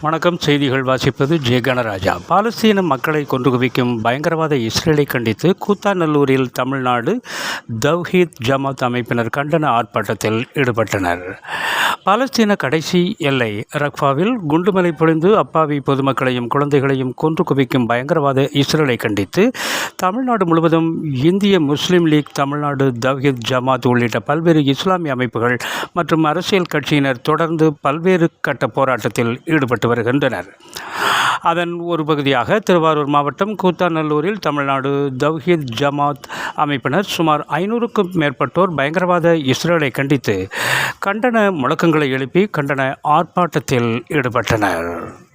வணக்கம். செய்திகள் வாசிப்பது ஜெய கணராஜா பாலஸ்தீன மக்களை கொன்று குவிக்கும் பயங்கரவாத இஸ்ரேலை கண்டித்து கூத்தாநல்லூரில் தமிழ்நாடு தவ்ஹீத் ஜமாத் அமைப்பினர் கண்டன ஆர்ப்பாட்டத்தில் ஈடுபட்டனர். பாலஸ்தீன கடைசி எல்லை ரக்ஃபாவில் குண்டுமலை பொழிந்து அப்பாவி பொதுமக்களையும் குழந்தைகளையும் கொன்று குவிக்கும் பயங்கரவாத இஸ்ரேலை கண்டித்து தமிழ்நாடு முழுவதும் இந்திய முஸ்லீம் லீக் தமிழ்நாடு தவ்ஹீத் ஜமாத் உள்ளிட்ட பல்வேறு இஸ்லாமிய அமைப்புகள் மற்றும் அரசியல் கட்சியினர் தொடர்ந்து பல்வேறு கட்ட போராட்டத்தில் ஈடுபட்டு வருகின்றனர். அதன் ஒரு பகுதியாக திருவாரூர் மாவட்டம் கூத்தாநல்லூரில் தமிழ்நாடு தவ்ஹீத் ஜமாத் அமைப்பினர் சுமார் ஐநூறுக்கும் மேற்பட்டோர் பயங்கரவாத இஸ்ரேலை கண்டித்து கண்டன முழக்கங்களை எழுப்பி கண்டன ஆர்ப்பாட்டத்தில் ஈடுபட்டனர்.